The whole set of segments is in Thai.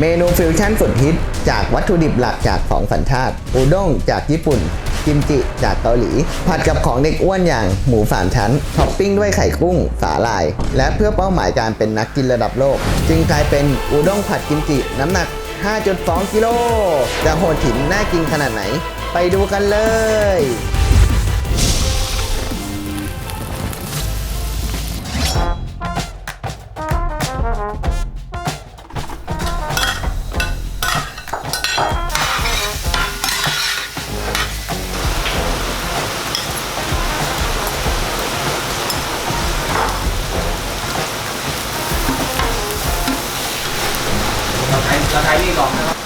เมนูฟิวชั่นสุดฮิต จากวัตถุดิบหลักจากของสัญชาติอุด้งจากญี่ปุ่น กิมจิจากเกาหลี ผัดกับของเด็กอ้วนอย่างหมูสามชั้นท็อปปิ้งด้วยไข่กุ้ง สาหร่าย และเพื่อเป้าหมายการเป็นนักกินระดับโลก จึงกลายเป็นอุด้งผัดกิมจิน้ำหนัก 5.2 กิโลจะโหดถินน่ากินขนาดไหน ไปดูกันเลย แล้วใช้นี่ก่อนนะครับ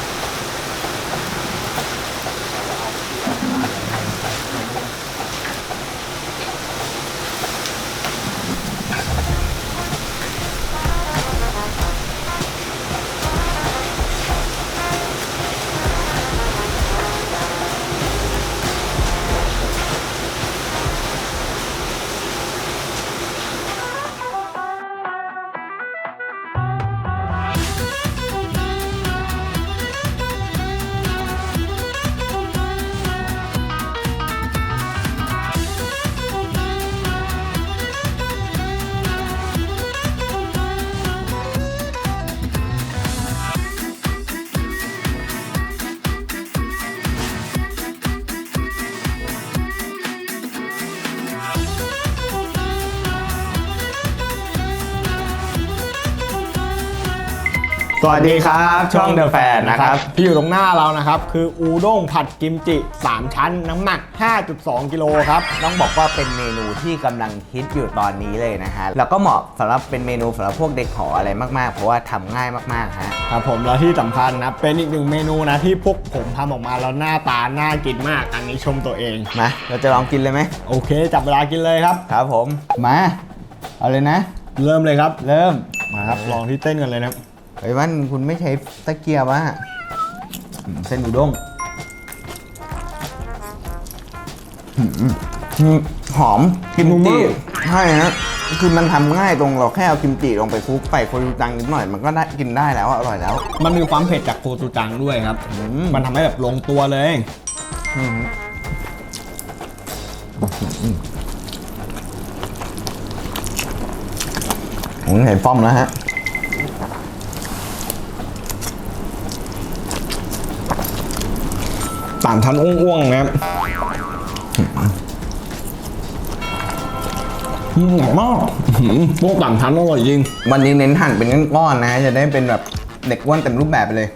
วัสดีครับช่องเดอะแฟนนะครับที่อยู่ตรงหน้าเรานะครับคืออูด้งผัดกิมจิ 3 ชั้นน้ำหนัก 5.2 กิโลครับต้องบอกว่าเป็นเมนูที่กำลังฮิตอยู่ตอนนี้เลยนะฮะแล้วก็เหมาะสำหรับเป็นเมนูสำหรับพวกเด็กหออะไรมากๆ เพราะว่าทำง่ายมากๆฮะครับผมแล้วที่สำคัญนะเป็นอีกหนึ่งเมนูนะที่พวกผมทำออกมาแล้วหน้าตาน่ากินมาก อันนี้ชมตัวเองมาเราจะลองกินเลยไหมโอเค จับเวลากินเลยครับครับผมมาเอาเลยนะ เริ่มเลยครับ เริ่มมาครับลองที่เต้นกันเลยนะครับ ไอ้วันคุณไม่ใช้ตะเกียบอะอืมเส้นอุด้งอืมอืมหอมกิมจิใช่ฮะคือมันทำง่ายตรงเราแค่เอากิมจิลงไปคลุกไปโคจูจังนิดหน่อยมันก็ได้กินได้แล้วอะอร่อยแล้ว มันมีความเผ็ดจากโคจูจังด้วยครับอืมมันทำให้แบบลงตัวเลยอืมผมเห็นป้อมแล้วฮะ ต่างชั้นอ้วงๆนะครับอืมมากพวกต่างชั้นอร่อยจริง วันนี้เน้นหั่นเป็นก้อนๆนะฮะจะได้เป็นแบบเด็กอ้วนเต็มรูปแบบไปเลย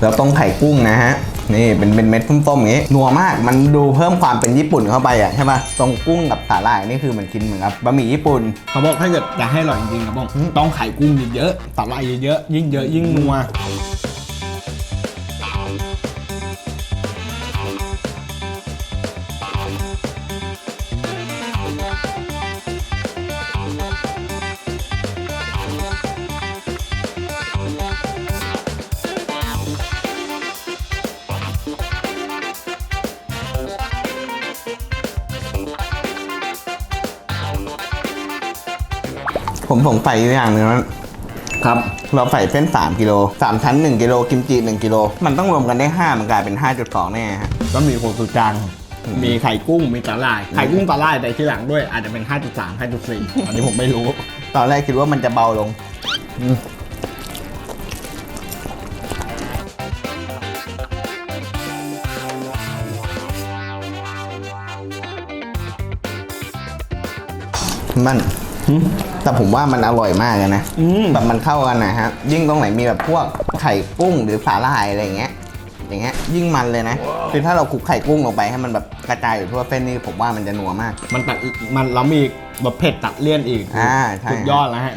แล้วตรงไข่กุ้งนะฮะ นี่เป็นเป็นเม็ดส้มๆอย่างนี้ นัวมาก มันดูเพิ่มความเป็นญี่ปุ่นเข้าไปอะใช่ปะตรงกุ้งกับสาหร่ายนี่คือมันกินเหมือนกับบะหมี่ญี่ปุ่น เขาบอกถ้าเกิดจะให้อร่อยจริงๆครับบอกต้องไข่กุ้งเยอะๆสาหร่ายเยอะๆยิ่งเยอะยิ่งนัว ผมสงสัยอยู่อย่างหนึงนะครับ เราใส่เส้น 3 กิโล3ชั้น 1 กิโลกิมจิ 1 กิโล มันต้องรวมกันได้ 5 มันกลายเป็น 5.2 แน่ฮะก็มีโคจูจัง มีไข่กุ้ง มีสาหร่ายไข่กุ้งสาหร่ายแต่ที่หลังด้วยอาจจะเป็น 5.3 5.4 อันนี้ผมไม่รู้ ตอนแรกคิดว่ามันจะเบาลงอืมมัน แต่ผมว่ามันอร่อยมากเลยนะอืมแบบมันเข้ากันนะฮะยิ่งตรงไหนมีแบบพวกไข่กุ้งหรือสาหร่ายอะไรอย่างเงี้ยอย่างเงี้ยยิ่งมันเลยนะคือถ้าเราคลุกไข่กุ้งลงไปให้มันแบบกระจายอยู่ทั่วเส้นนี่ผมว่ามันจะนัวมาก มันตัดมันแล้วมีแบบเผ็ดตัดเลี่ยนอีกอ่าใช่สุดยอดแล้วฮะ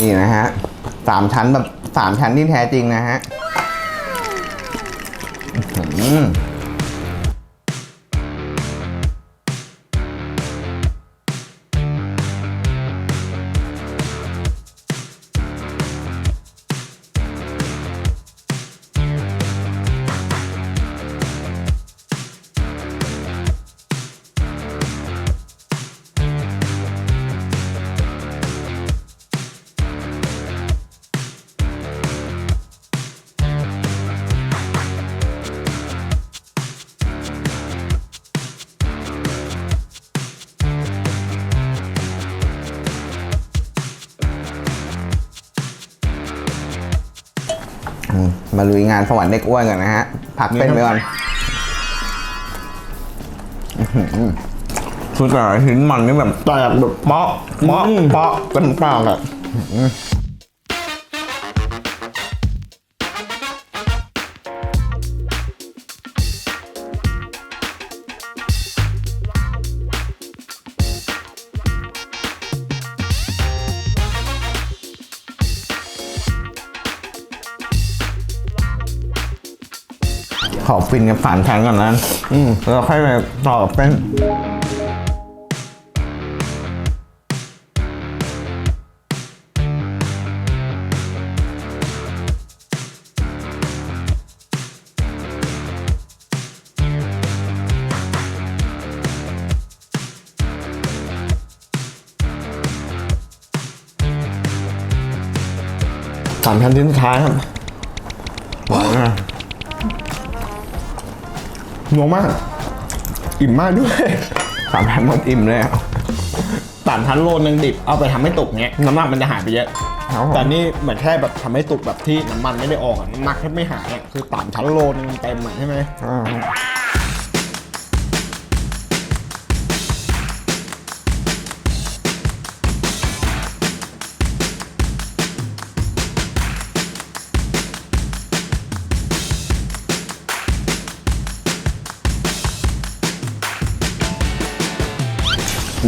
นี่นะฮะสามชั้นแบบสามชั้นที่แท้จริงนะฮะ มมาลุยงานสวรรค์เด็กอ้วนกันนะฮะ ผักเป็นไปก่อนอื้อหือคือแต่ละชิ้นมันนี่แบบแตกแบบเปาะเปาะเปาะกันปากอะ อฟินกับฝานแทนก่อนนะอืมแล้วค่อยไปต่อกับเป็นสามชั้นชิ้นสุดท้ายครับ นัวมาก อิ่มมากด้วยสามชั้นหมดอิ่มเลยอะสามชั้นโลนึงดิบเอาไปทำให้ตุกเงี้ยน้ำหนักมันจะหายไปเยอะครับผมแต่นี่เหมือนแค่แบบทำให้ตุกแบบที่น้ำมันไม่ได้ออกอะน้ำหนักแทบไม่หายอะคือสามชั้นโลนึงเต็มอะใช่ไหม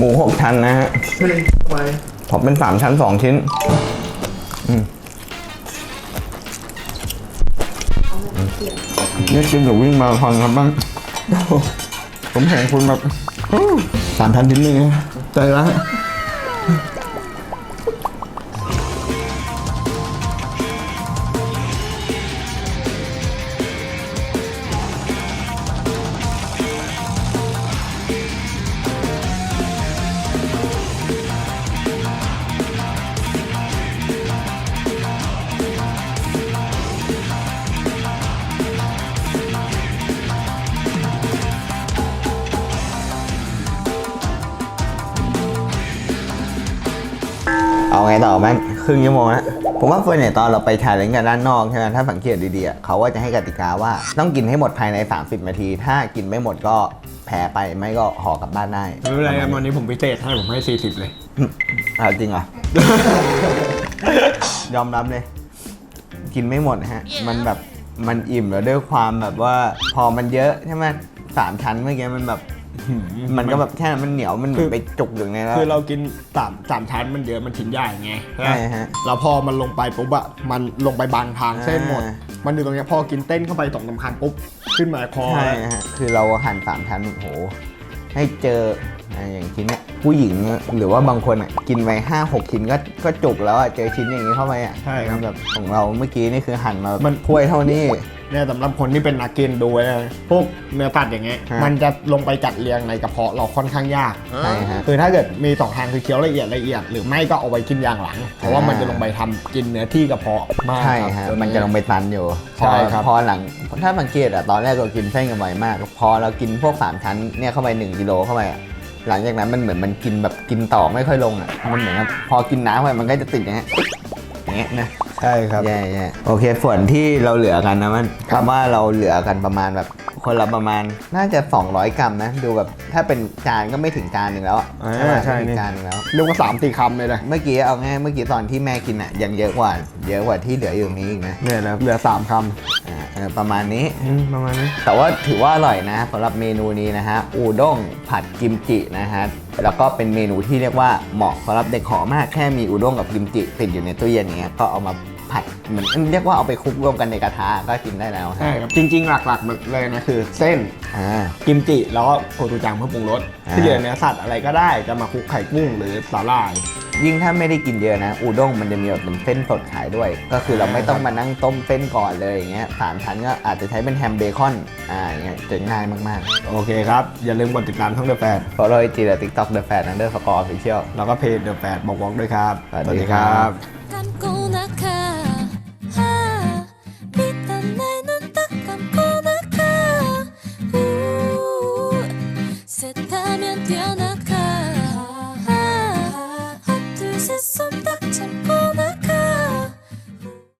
มูหกชั้นนะฮะผมเป็นสามชั้นสองชิ้นอืมนี่กินกับวิ่งมาราธอนครับบ้าง ผมเห็นคุณแบบอู้สามชั้นชิ้นหนึงนะใจร้า ยเอาไงต่อแม่งครึ่งชั่วโมงนะผมว่าเฟิร์นเนี่ยตอนเราไปชาเลนจ์กันด้านนอกใช่ไหมถ้าสังเกตดีๆอะเขาว่าจะให้กติกาว่าต้องกินให้หมดภายใน 30 นาที ถ้ากินไม่หมดก็แพ้ไปไม่ก็ห่อกลับบ้านได้ไม่เป็นไรครับวันนี้ผมพิเศษให้ผมให้ 40 เลยเอาจริงเหรอยอมรับเลย กินไม่หมดนะฮะ มันแบบมันอิ่มแล้วด้วยความแบบว่าพอมันเยอะใช่ไหมสามชั้นเมื่อกี้มันแบบ มันก็แบบแค่นั้นมันเหนียวมันเหมืคืออนไปจุกอยู่ในแล้ว คือเรากินสามสามชั้นมันเยอะมันชิ้นใหญ่ไงใช่ฮะแล้วพอมันลงไปปุ๊บอะมันลงไปบางทางเส้นหมดอ่ามันอยู่ตรงเนี้ยพอกินเต้นเข้าไปสองสามคำปุ๊บขึ้นมาคอใช่ฮะคือเราหั่นสามชั้นโอ้โหให้เจออะอย่างชิ้นเนี้ย ผู้หญิงหรือว่าบางคนอะกินไปห้าหกชิ้นก็ก็จุกแล้วอะเจอชิ้นอย่างนี้เข้าไปอะใช่ครับแบบของเราเมื่อกี้นี่คือหั่นมามัมันถ้วยเท่านี้ เนี่ยสำหรับคนที่เป็นนักกินดูไว้เลยพวกเนื้อสัตว์อย่างเงี้ยฮะ มันจะลงไปจัดเรียงในกระเพาะเราค่อนข้างยาก ใช่ฮะ คือถ้าเกิดมีสองทางคือเคี้ยวละเอียดละเอียดหรือไม่ก็เอาไว้กินอย่างหลัง เพราะว่ามันจะลงไปทำกินเนื้อที่กระเพาะมากใช่คฮะรับมันจะลงไปตันอยู่พอใช่ครับพอหลัง ถ้าสังเกตอะตอนแรกเรากินเส้นกันบ่อยมาก พอเรากินพวกสามชั้นเนี่ยเข้าไป 1กิโลเข้าไปอะ หลังจากนั้นมันเหมือนมันกินแบบกินต่อไม่ค่อยลงอะ มันเหมือนกับพอกินน้ำไปมันก็จะติดอย่างเงี้ยอย่างเงี้ยนะ ใช่ครับ แย่แย่โอเค ส่วนที่เราเหลือกันนะมันครับคำว่าเราเหลือกันประมาณแบบ คนละประมาณน่าจะ 200 กรัมนะ ดูแบบถ้าเป็นจานก็ไม่ถึงจานหนึ่งแล้วอะอ่าใช่ไม่ถึนี่ งจานหนึ่งแล้ว เรียกว่าสามตีคำเลยนะเมื่อกี้เอาง่ายเมื่อกี้ตอนที่แม่กินอะยังเยอะกว่า เยอะกว่าที่เหลืออยู่ตรงนี้อีกนะเนี่ยนะเหลือสามคอ่าเออประมาณนี้ำอืมประมาณนี้ แต่ว่าถือว่าอร่อยนะสำหรับเมนูนี้นะฮะอูด้งผัดกิมจินะฮะแล้วก็เป็นเมนูที่เรียกว่าเหมาะสำหรับเด็กหอมากแค่มีอูด้งกับกิมจิติดอยู่ในตู้เย็นอย่างเงี้ยก็เอามา ผัดเหมือนเรียกว่าเอาไปคลุกรวมกันในกระทะก็กินได้แล้วฮะใช่ครับจริง ๆ หลักๆเลยนะคือเส้นอ่า กิมจิแล้วก็โคชูจังเพื่อปรุงรสอ่า ที่เหลือเนื้อสัตว์อะไรก็ได้จะมาคลุกไข่กุ้งหรือสาหร่าย ยิ่งถ้าไม่ได้กินเยอะนะ อูด้งมันจะมีแบบเป็นเส้นสดขายด้วย ก็คือเราไม่ต้องมานั่งต้มเส้นก่อนเลยอย่างเงี้ยสามชั้นก็อาจจะใช้เป็นแฮมเบคอนอ่าอย่างเงี้ยจะง่ายมากโอเคครับ อย่าลืมกดติดตามช่องเดอะแฟนๆ follow IG และ TikTok The Fat Under Score Official แล้วก็เพจเดอะแฟนบอกบอกด้วยครับ สวัสดีครับกันกู